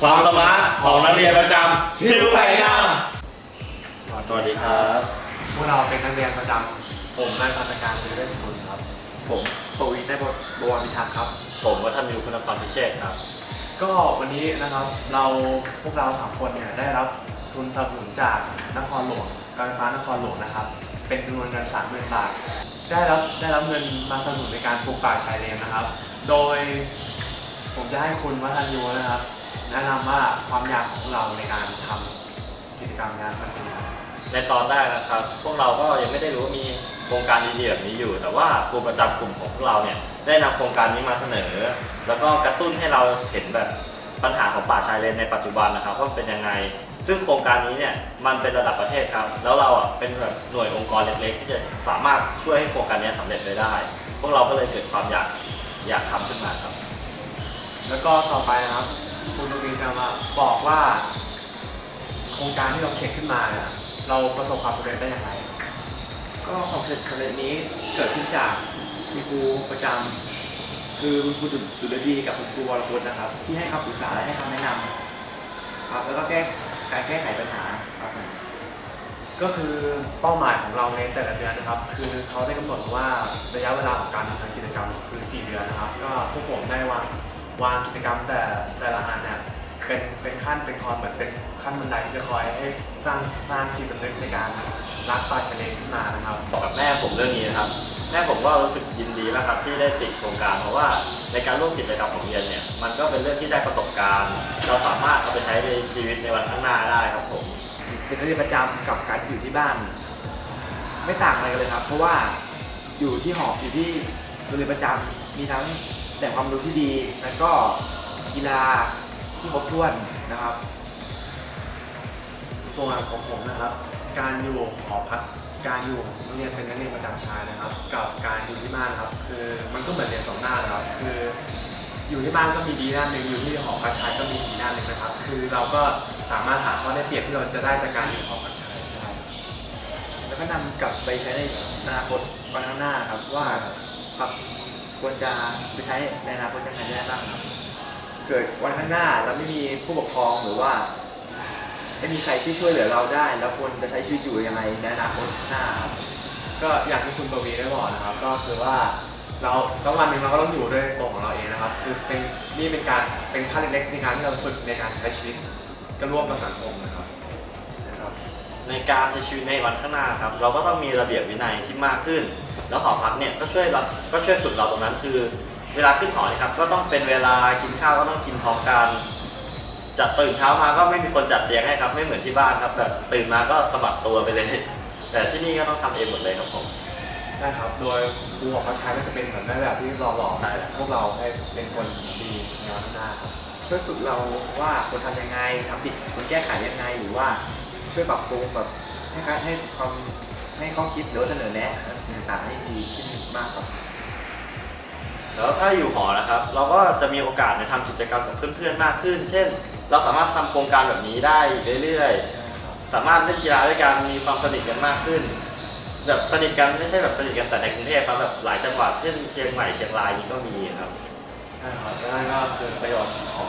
ความสมาร์ทของนักเรียนประจำทิวไผ่งามสวัสดีครับ พวกเราเป็นนักเรียนประจำผมนายพันธการมีเวชสมุนครับ ผมปวีณได้บทบวรพิทักษ์ครับ ผมวัฒนิวคุณภาพพิเชษครับ ก็วันนี้นะครับเราพวกเราสามคนเนี่ยได้รับทุนสนับสนุนจากนครหลวงการไฟฟ้านครหลวงนะครับ เป็นจำนวนเงินสามหมื่นบาทได้รับได้รับเงินมาสนับสนุนในการปลูกป่าชายเลนนะครับ โดยผมจะให้คุณวัฒนยูนะครับ แนะนำว่าความอยากของเราในการทำกิจกรรมงานมันเป็นยังไงในตอนแรกนะครับ พวกเราก็ยังไม่ได้รู้ว่ามีโครงการดีๆแบบนี้อยู่ แต่ว่าครูประจำกลุ่มของพวกเราเนี่ยได้นำโครงการนี้มาเสนอ แล้วก็กระตุ้นให้เราเห็นแบบปัญหาของป่าชายเลนในปัจจุบันนะครับว่าเป็นยังไง ซึ่งโครงการนี้เนี่ยมันเป็นระดับประเทศครับ แล้วเราอะเป็นแบบหน่วยองค์กรเล็กๆ ที่จะสามารถช่วยให้โครงการนี้สำเร็จไปได้ พวกเราก็เลยเกิดความอยากอยากทำขึ้นมาครับ แล้วก็ต่อไปนะครับ คุณตวีจะมาบอกว่า โครงการที่เราเขียนขึ้นมาเนี่ยเราประสบความสำเร็จได้อย่างไร ก็ความสำเร็จสำเร็จนี้เกิดขึ้นจากคุณครูประจำคือคุณครูดุลดีกับคุณครูวรพุทธนะครับ ที่ให้คำปรึกษาและให้คำแนะนำครับแล้วก็แก้การแก้ไขปัญหาครับผมก็คือเป้าหมายของเราในแต่ละเดือนนะครับ คือเขาได้กำหนดว่าระยะเวลาของการทำกิจกรรมคือ 4 เดือนนะครับ ก็พวกผมได้วาง วางกิจกรรมแต่แต่ละอันเนี่ยเป็นเป็นขั้นเป็นคอนเหมือนเป็นขั้นบันไดที่จะคอยให้สร้างสร้างจิตสำนึกในการรักป่าชายเลนขึ้นมานะครับบอกกับแม่ผมเรื่องนี้นะครับ แม่ผมก็รู้สึกยินดีมากครับที่ได้ติดโครงการเพราะว่าในการร่วมกิจกรรมของเรียนเนี่ยมันก็เป็นเรื่องที่ได้ประสบการณ์ เราสามารถเอาไปใช้ในชีวิตในวันข้างหน้าได้ครับผมเป็นนักเรียนประจำกับการอยู่ที่บ้าน ไม่ต่างอะไรกันเลยครับ เพราะว่าอยู่ที่หออยู่ที่โรงเรียนประจำมีทั้ง แหล่งความรู้ที่ดีแล้วก็กีฬาที่ครบถ้วนนะครับ ส่วนของผมนะครับ การอยู่หอพักการอยู่โรงเรียนเป็นนักเรียนประจำชายนะครับ กับการอยู่ที่บ้านนะครับ คือมันก็เหมือนเรียนสองหน้านะครับ คืออยู่ที่บ้านก็มีดีด้านหนึ่งอยู่ที่หอพักชายก็มีดีด้านหนึ่งนะครับ คือเราก็สามารถหาข้อได้เปรียบที่เราจะได้จากการอยู่หอพักชายได้แล้วก็นำกลับไปใช้ในอนาคตวันข้างหน้าครับว่าครับ ควรจะไปใช้ในอนาคตยังไงได้บ้างครับเกิดวันข้างหน้าเราไม่มีผู้ปกครองหรือว่าไม่มีใครที่ช่วยเหลือเราได้ แล้วควรจะใช้ชีวิตอยู่ยังไงในอนาคตหน้าครับก็อย่างที่คุณปวีได้บอกนะครับ ก็คือว่าเราสักวันหนึ่งเราก็ต้องอยู่ด้วยตัวของเราเองนะครับ คือเป็นนี่เป็นการเป็นขั้นเล็กๆในการที่เราฝึกในการใช้ชีวิตก็ร่วมกับสังคมนะครับนะครับในการใช้ชีวิตในวันข้างหน้าครับ เราก็ต้องมีระเบียบวินัยที่มากขึ้น แล้วหอพักเนี่ยก็ช่วยเราก็ช่วยฝึกเราตรงนั้นคือ เวลาขึ้นหอเนยครับก็ต้องเป็นเวลากินข้าวก็ต้องกินพร้อมกันจัดตื่นเช้ามาก็ไม่มีคนจัดเตียงให้ครับไม่เหมือนที่บ้านครับแบบตื่นมาก็สะบัดตัวไปเลย แต่ที่นี่ก็ต้องทำเองหมดเลยครับผมใช่ครับ โดยครูของพักชายก็จะเป็นเหมือนแม่แบบที่หล่อๆใช่ครับพวกเราให้เป็นคนดีในวันข้างหน้าครับช่วยฝึกเราว่าควรทำยังไงทำผิดควรแก้ไขยังไงหรือว่าช่วยปรับปรุงแบบให้ค่ให้ความให้ข้อคิดหรือว่าเสนอแนะต่างๆให้ แล้วถ้าอยู่หอนะครับ เราก็จะมีโอกาสในทำกิจกรรมกับเพื่อนๆมากขึ้น เช่น เราสามารถทำโครงการแบบนี้ได้เรื่อยๆ ใช่ครับ สามารถเล่นกีฬาด้วยกันมีความสนิทกันมากขึ้น แบบสนิทกันไม่ใช่แบบสนิทกันแต่ในกรุงเทพครับแบบหลายจังหวัดเช่นเชียงใหม่เชียงรายนี่ก็มีครับ ใช่ครับและนั่นก็คือประโยชน์ของ